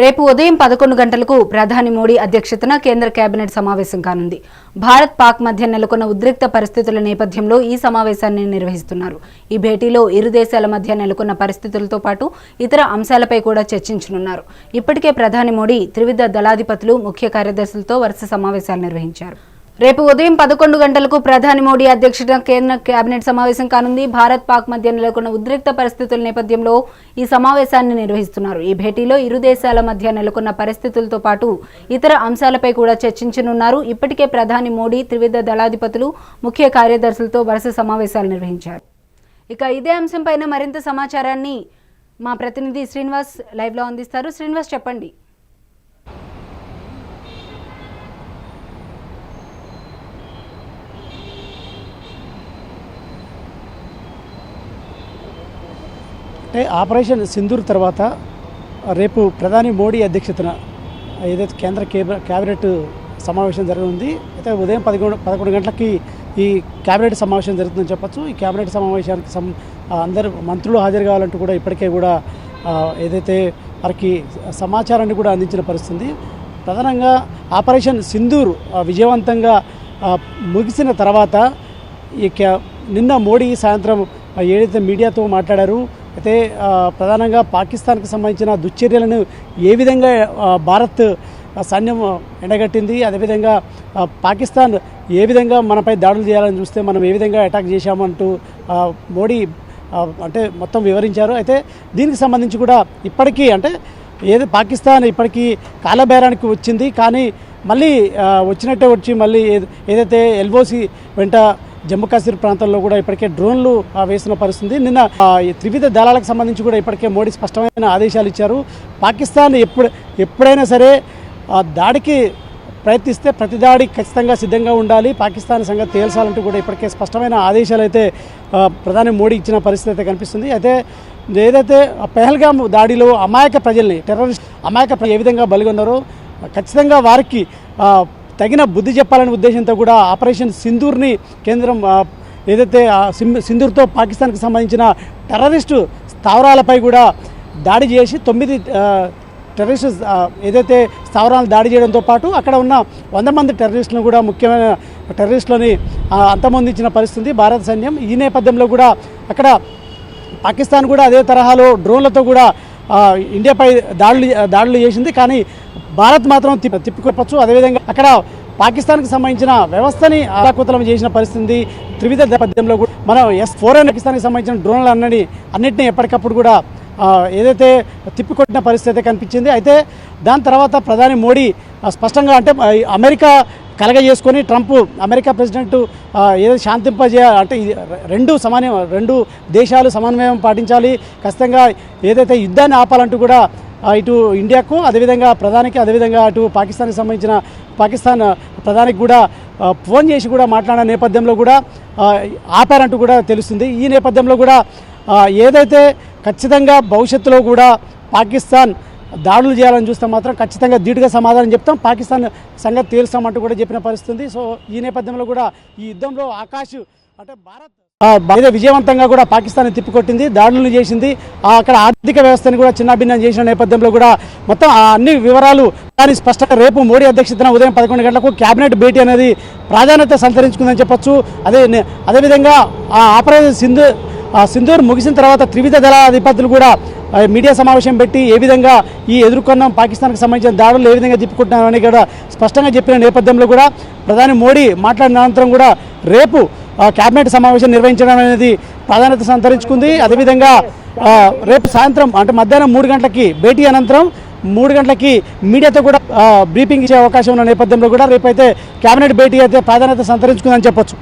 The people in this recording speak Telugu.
రేపు ఉదయం పదకొండు గంటలకు ప్రధాని మోడీ అధ్యక్షతన కేంద్ర కేబినెట్ సమావేశం కానుంది. భారత్ పాక్ మధ్య నెలకొన్న ఉద్రిక్త పరిస్థితుల నేపథ్యంలో ఈ సమావేశాన్ని నిర్వహిస్తున్నారు. ఈ భేటీలో ఇరు దేశాల మధ్య నెలకొన్న పరిస్థితులతో పాటు ఇతర అంశాలపై కూడా చర్చించనున్నారు. ఇప్పటికే ప్రధాని మోడీ త్రివిధ దళాధిపతులు ముఖ్య కార్యదర్శులతో వరుస సమావేశాలు నిర్వహించారు. రేపు ఉదయం పదకొండు గంటలకు ప్రధాని మోడీ అధ్యక్షతన కేంద్ర కేబినెట్ సమావేశం కానుంది. భారత్ పాక్ మధ్య నెలకొన్న ఉద్రిక్త పరిస్థితుల నేపథ్యంలో ఈ సమావేశాన్ని నిర్వహిస్తున్నారు. ఈ భేటీలో ఇరు దేశాల మధ్య నెలకొన్న పరిస్థితులతో పాటు ఇతర అంశాలపై కూడా చర్చించనున్నారు. ఇప్పటికే ప్రధాని మోడీ త్రివిధ దళాధిపతులు ముఖ్య కార్యదర్శులతో వరుస సమావేశాలు నిర్వహించారు. ఇక ఇదే అంశంపైన మరింత సమాచారాన్ని మా ప్రతినిధి శ్రీనివాస్ లైవ్లో అందిస్తారు. శ్రీనివాస్ చెప్పండి. అంటే ఆపరేషన్ సింధూర్ తర్వాత రేపు ప్రధాని మోడీ అధ్యక్షతన ఏదైతే కేంద్ర కేబినెట్ సమావేశం జరగనుంది అయితే ఉదయం పదకొండు పదకొండు గంటలకి ఈ కేబినెట్ సమావేశం జరుగుతుందని చెప్పచ్చు. ఈ కేబినెట్ సమావేశానికి సం అందరు మంత్రులు హాజరు కావాలంటూ కూడా ఇప్పటికే కూడా ఏదైతే వారికి సమాచారాన్ని కూడా అందించిన పరిస్థితి. ప్రధానంగా ఆపరేషన్ సింధూర్ విజయవంతంగా ముగిసిన తర్వాత ఈ క్యా- నిన్న మోడీ సాయంత్రం ఏదైతే మీడియాతో మాట్లాడారు అయితే ప్రధానంగా పాకిస్తాన్కి సంబంధించిన దుశ్చర్యలను ఏ విధంగా భారత్ సైన్యం ఎండగట్టింది అదేవిధంగా పాకిస్తాన్ ఏ విధంగా మనపై దాడులు చేయాలని చూస్తే మనం ఏ విధంగా అటాక్ చేశామంటూ మోడీ అంటే మొత్తం వివరించారు. అయితే దీనికి సంబంధించి కూడా ఇప్పటికీ అంటే ఏది పాకిస్తాన్ ఇప్పటికీ కాలబేరానికి వచ్చింది కానీ మళ్ళీ వచ్చినట్టే వచ్చి మళ్ళీ ఏదైతే ఎల్ఓసి వెంట జమ్మూ కాశ్మీర్ ప్రాంతంలో కూడా ఇప్పటికే డ్రోన్లు వేసిన పరిస్థితి. నిన్న త్రివిధ దళాలకు సంబంధించి కూడా ఇప్పటికే మోడీ స్పష్టమైన ఆదేశాలు ఇచ్చారు. పాకిస్తాన్ ఎప్పుడు ఎప్పుడైనా సరే ఆ, దాడికి ప్రయత్నిస్తే ప్రతి దాడి ఖచ్చితంగా సిద్ధంగా ఉండాలి. పాకిస్తాన్ సంగతి తేల్చాలంటూ కూడా ఇప్పటికే స్పష్టమైన ఆదేశాలు అయితే ప్రధాని మోడీ ఇచ్చిన పరిస్థితి అయితే కనిపిస్తుంది. అయితే ఏదైతే పెహల్గామ్ దాడిలో అమాయక ప్రజల్ని టెర్రరిస్ట్ అమాయక ఏ విధంగా బలిగొన్నారో ఖచ్చితంగా వారికి తగిన బుద్ధి చెప్పాలనే ఉద్దేశంతో కూడా ఆపరేషన్ సింధూర్ని కేంద్రం ఏదైతే సింధూర్తో పాకిస్తాన్కి సంబంధించిన టెర్రరిస్టు స్థావరాలపై కూడా దాడి చేసి తొమ్మిది ఆ, టెర్రరిస్ట్ ఏదైతే స్థావరాలను దాడి చేయడంతో పాటు అక్కడ ఉన్న వంద మంది టెర్రరిస్టులను కూడా ముఖ్యమైన టెర్రరిస్టులని అంతమొందించిన పరిస్థితి భారత సైన్యం. ఈ నేపథ్యంలో కూడా అక్కడ పాకిస్తాన్ కూడా అదే తరహాలో డ్రోన్లతో కూడా ఇండియాపై దాడులు దాడులు చేసింది కానీ భారత్ మాత్రం తిప్ప తిప్పికొప్పచ్చు అదేవిధంగా అక్కడ పాకిస్తాన్కి సంబంధించిన వ్యవస్థని ఆకుతలం చేసిన పరిస్థితి త్రివిధ నేపథ్యంలో కూడా మనం ఎస్ ఫోర్ పాకిస్తాన్కి సంబంధించిన డ్రోన్లు అన్నీ అన్నింటినీ ఎప్పటికప్పుడు కూడా ఏదైతే తిప్పికొట్టిన పరిస్థితి అయితే కనిపించింది. అయితే దాని తర్వాత ప్రధాని మోడీ స్పష్టంగా అంటే అమెరికా కలగజేసుకొని ట్రంప్ అమెరికా ప్రెసిడెంట్ ఏదైతే ఏదో అంటే రెండు సమానం రెండు దేశాలు సమన్వయం పాటించాలి. ఖచ్చితంగా ఏదైతే యుద్ధాన్ని ఆపాలంటూ కూడా ఇటు ఇండియాకు అదేవిధంగా ప్రధానికి అదేవిధంగా అటు పాకిస్తాన్కి సంబంధించిన పాకిస్తాన్ ప్రధానికి కూడా ఫోన్ చేసి కూడా మాట్లాడిన నేపథ్యంలో కూడా ఆపారంటూ కూడా తెలుస్తుంది. ఈ నేపథ్యంలో కూడా ఏదైతే ఖచ్చితంగా భవిష్యత్తులో కూడా పాకిస్తాన్ దాడులు చేయాలని చూస్తే మాత్రం ఖచ్చితంగా ధీటుగా సమాధానం చెప్తాం. పాకిస్తాన్ సంగతి తేల్స్తామంటూ కూడా చెప్పిన పరిస్థితి సో ఈ నేపథ్యంలో కూడా ఈ యుద్ధంలో ఆకాశ్ అంటే భారత్ ఏదో విజయవంతంగా కూడా పాకిస్తాన్ తిప్పికొట్టింది దాడులు చేసింది. అక్కడ ఆర్థిక వ్యవస్థను కూడా చిన్నాభిన్నం చేసిన నేపథ్యంలో కూడా మొత్తం ఆ అన్ని వివరాలు కానీ స్పష్టంగా రేపు మోడీ అధ్యక్షతన ఉదయం పదకొండు గంటలకు కేబినెట్ భేటీ అనేది ప్రాధాన్యత సంతరించుకుందని చెప్పొచ్చు. అదే అదేవిధంగా ఆ ఆపరేషన్ సింధు ఆ సింధూర్ ముగిసిన తర్వాత త్రివిధ దళ అధిపతులు కూడా మీడియా సమావేశం పెట్టి ఏ విధంగా ఈ ఎదుర్కొన్నాం పాకిస్తాన్కి సంబంధించిన దాడులు ఏ విధంగా తిప్పుకుంటున్నామని కూడా స్పష్టంగా చెప్పిన నేపథ్యంలో కూడా ప్రధాని మోడీ మాట్లాడిన అనంతరం కూడా రేపు క్యాబినెట్ కేబినెట్ సమావేశం నిర్వహించడం అనేది ప్రాధాన్యత సంతరించుకుంది. అదేవిధంగా రేపు సాయంత్రం అంటే మధ్యాహ్నం మూడు గంటలకి భేటీ అనంతరం మూడు గంటలకి మీడియాతో కూడా బ్రీఫింగ్ ఇచ్చే అవకాశం ఉన్న నేపథ్యంలో కూడా రేపైతే కేబినెట్ భేటీ అయితే ప్రాధాన్యత సంతరించుకుందని చెప్పొచ్చు.